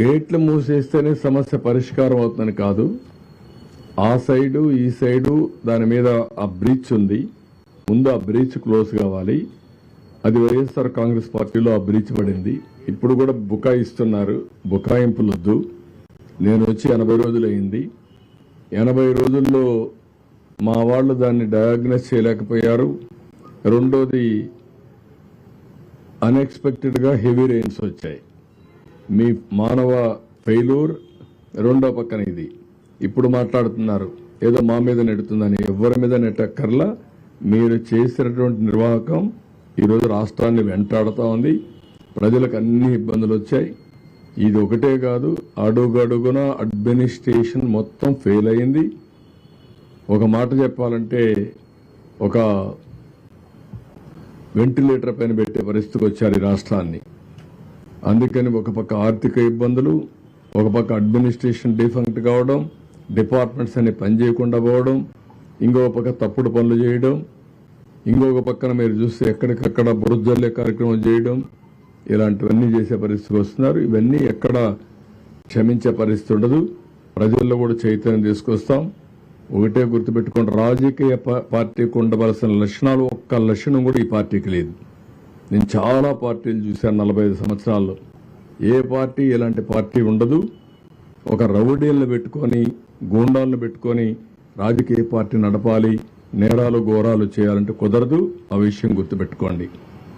గేట్లు మూసేస్తేనే సమస్య పరిష్కారం అవుతుందని కాదు. ఆ సైడు ఈ సైడు దాని మీద ఆ బ్రీచ్ ఉంది. ముందు ఆ బ్రీచ్ క్లోజ్ కావాలి. అది వైఎస్ఆర్ కాంగ్రెస్ పార్టీలో ఆ బ్రీచ్ పడింది. ఇప్పుడు కూడా బుకాయిస్తున్నారు. బుకాయింపులొద్దు. నేను వచ్చి ఎనభై రోజులైంది ఎనభై రోజుల్లో మా వాళ్ళు దాన్ని డయాగ్నోస్ చేయలేకపోయారు. రెండోది అన్ఎక్స్పెక్టెడ్గా హెవీ రెయిన్స్ వచ్చాయి. మీ మానవ ఫెయిలూర్ రెండో పక్కన ఇది. ఇప్పుడు మాట్లాడుతున్నారు. ఏదో మా మీద నెడుతుందని ఎవరి మీద నెట్టక్కర్లా. మీరు చేసినటువంటి నిర్వాహకం ఈరోజు రాష్ట్రాన్ని వెంటాడుతూ ఉంది. ప్రజలకు అన్ని ఇబ్బందులు వచ్చాయి. ఇది ఒకటే కాదు అడుగడుగున అడ్మినిస్ట్రేషన్ మొత్తం ఫెయిల్ అయింది. ఒక మాట చెప్పాలంటే ఒక వెంటిలేటర్ పైన పెట్టే పరిస్థితికి వచ్చారు ఈ రాష్ట్రాన్ని. అందుకని ఒక పక్క ఆర్థిక ఇబ్బందులు ఒక పక్క అడ్మినిస్ట్రేషన్ డిఫంక్ట్ కావడం డిపార్ట్మెంట్స్ అన్ని పని చేయకుండా పోవడం ఇంకొక పక్క తప్పుడు పనులు చేయడం ఇంకొక పక్కన మీరు చూస్తే ఎక్కడికక్కడ బురజల్లే కార్యక్రమం చేయడం ఇలాంటివన్నీ చేసే పరిస్థితికి వస్తున్నారు. ఇవన్నీ ఎక్కడ క్షమించే పరిస్థితి ఉండదు. ప్రజల్లో కూడా చైతన్యం తీసుకొస్తాం. ఒకటే గుర్తుపెట్టుకోండి రాజకీయ పార్టీకి ఉండవలసిన లక్షణాలు ఒక్క లక్షణం కూడా ఈ పార్టీకి లేదు. నేను చాలా పార్టీలు చూశాను నలభై ఐదు సంవత్సరాల్లో. ఏ పార్టీ ఇలాంటి పార్టీ ఉండదు. ఒక రౌడీలను పెట్టుకొని గూండాలను పెట్టుకొని రాజకీయ పార్టీ నడపాలి నేరాలు ఘోరాలు చేయాలంటే కుదరదు. ఆ విషయం గుర్తుపెట్టుకోండి.